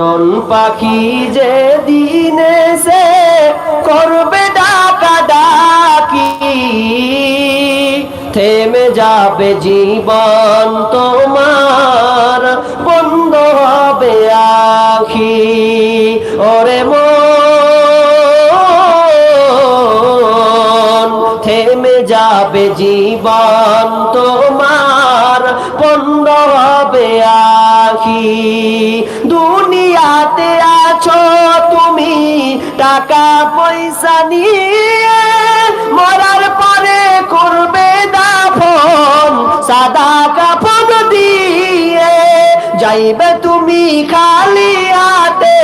কোন পাখি যে দিনে সে করবে ডাকা ডাকি, থেমে যাবে জীবন তোমার, বন্ধ হবে আখি। ওরে মন, থেমে যাবে জীবন তোমার, বন্ধ হবে আখি। দুনিয়াতে আছো তুমি, টাকা পয়সা নিয়ে মরার পরে করবে দাফন, সাদা কাফন দিয়ে যাইবে তুমি খালি হাতে,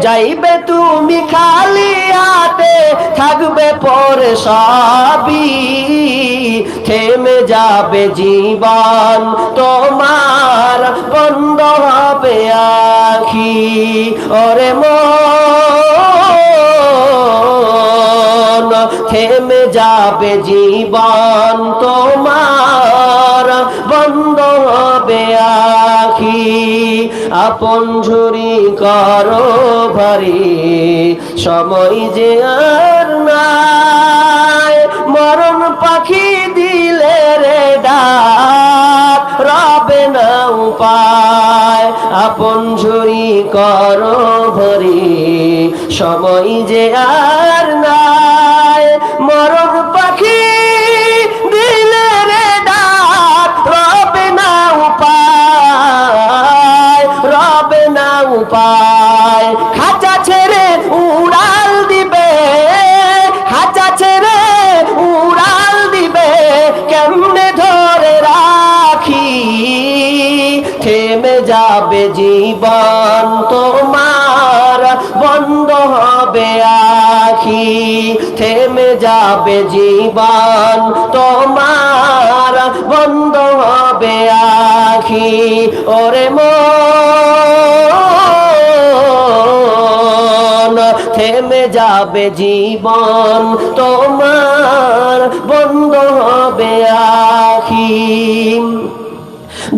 যাইবে তুমি খালি হাতে, থাকবে পরে সবই, থেমে যাবে জীবন তোমার ওরে মন, থেমে যাবে জীবন তোমার, বন্ধ হবে আখি। আপন ঝুরি করো ভারি, সময় যে আর নাই। মরণ পাখি আপন ঝুরি কর ভরি সময় যে আর নাই মরণ যাবে জীবন তোমার, বন্ধ হবে আখি। থেমে যাবে জীবন তোমার, বন্ধ হবে আখি। ওরে মন, থেমে যাবে জীবন তোমার, বন্ধ হবে আখি।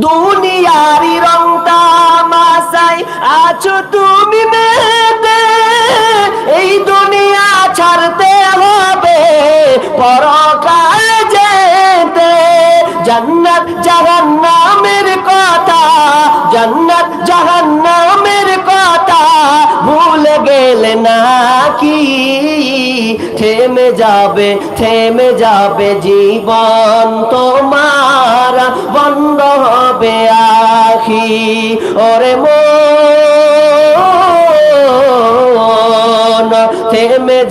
তামাশাই আছো তুমি মেতে এই দুনিয়া ছাড়তে হবে, পরকাল যেতে। জান্নাত জাহান্নামের কথা, জান্নাত জাহান্নামের কথা ভুলে গেলে নাকি? থেমে যাবে থেমে যাবে জীবন তোমার, বন্ধ হবে আখি। ওরে মন